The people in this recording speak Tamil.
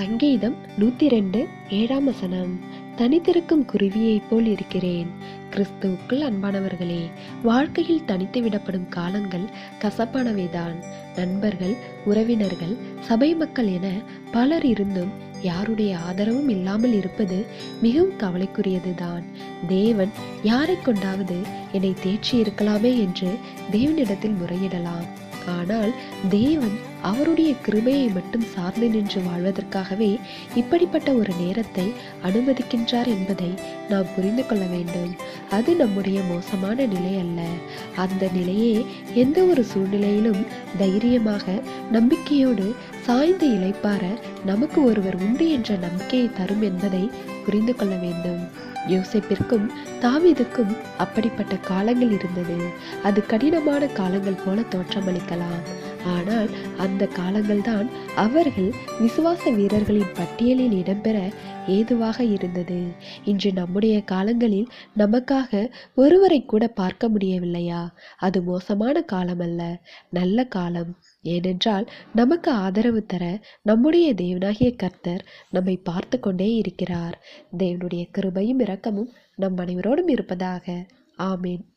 சங்கீதம் நூத்தி ரெண்டு ஏழாம் வசனம். தனித்திருக்கும் குருவியைப் போல் இருக்கிறேன். கிறிஸ்துவுக்குள் அன்பானவர்களே வாழ்க்கையில் தனித்து விடப்படும் காலங்கள் கசப்பானவைதான். நண்பர்கள் உறவினர்கள் சபை மக்கள் என பலர் இருந்தும் யாருடைய ஆதரவும் இல்லாமல் இருப்பது மிகவும் கவலைக்குரியதுதான். தேவன் யாரை கொண்டாவது என்னை தேற்றி இருக்கலாமே என்று தேவனிடத்தில் முறையிடலாம். ஆனால் தேவன் அவருடைய கிருபையை மட்டும் சார்ந்து நின்று வாழ்வதற்காகவே இப்படிப்பட்ட ஒரு நேரத்தை அனுமதிக்கின்றார் என்பதை நாம் புரிந்து கொள்ள வேண்டும். அது நம்முடைய மோசமான நிலை அல்ல. அந்த நிலையே எந்த ஒரு சூழ்நிலையிலும் தைரியமாக நம்பிக்கையோடு சாய்ந்து இழைப்பார நமக்கு ஒருவர் உண்டு என்ற நம்பிக்கையை தரும் என்பதை புரிந்து கொள்ள வேண்டும். யோசிப்பிற்கும் தாவீதுக்கும் அப்படிப்பட்ட காலங்கள் இருந்தது. அது கடினமான காலங்கள் போல தோற்றமளிக்கலாம். ஆனால் அந்த காலங்கள்தான் அவர்கள் விசுவாச வீரர்களின் பட்டியலில் இடம்பெற ஏதுவாக இருந்தது. இன்று நம்முடைய காலங்களில் நமக்காக ஒருவரை கூட பார்க்க முடியவில்லையா? அது மோசமான காலம் அல்ல நல்ல காலம். ஏனென்றால் நமக்கு ஆதரவு தர நம்முடைய தேவனாகிய கர்த்தர் நம்மை பார்த்து கொண்டே இருக்கிறார். தேவனுடைய கிருபையும் இரக்கமும் நம் அனைவரோடும் இருப்பதாக. ஆமேன்.